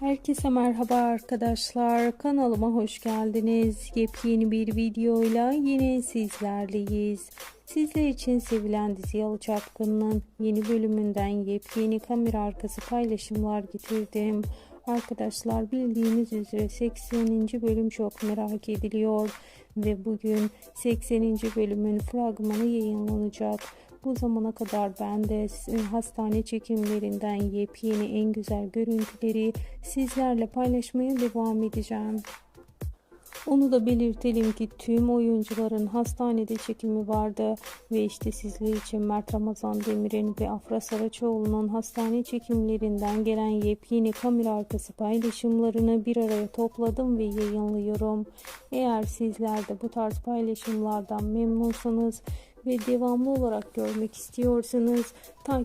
Herkese merhaba arkadaşlar. Kanalıma hoş geldiniz. Yepyeni bir videoyla yine sizlerleyiz. Sizler için sevilen dizi Yalı Çapkın'ın yeni bölümünden yepyeni kamera arkası paylaşımlar getirdim. Arkadaşlar bildiğiniz üzere 80. bölüm çok merak ediliyor ve bugün 80. bölümün fragmanı yayınlanacak. Bu zamana kadar ben de hastane çekimlerinden yepyeni en güzel görüntüleri sizlerle paylaşmaya devam edeceğim. Onu da belirtelim ki tüm oyuncuların hastanede çekimi vardı ve işte sizler için Mert Ramazan Demir'in ve Afra Saraçoğlu'nun hastane çekimlerinden gelen yepyeni kamera arkası paylaşımlarını bir araya topladım ve yayınlıyorum. Eğer sizler de bu tarz paylaşımlardan memnunsanız ve devamlı olarak görmek istiyorsanız ta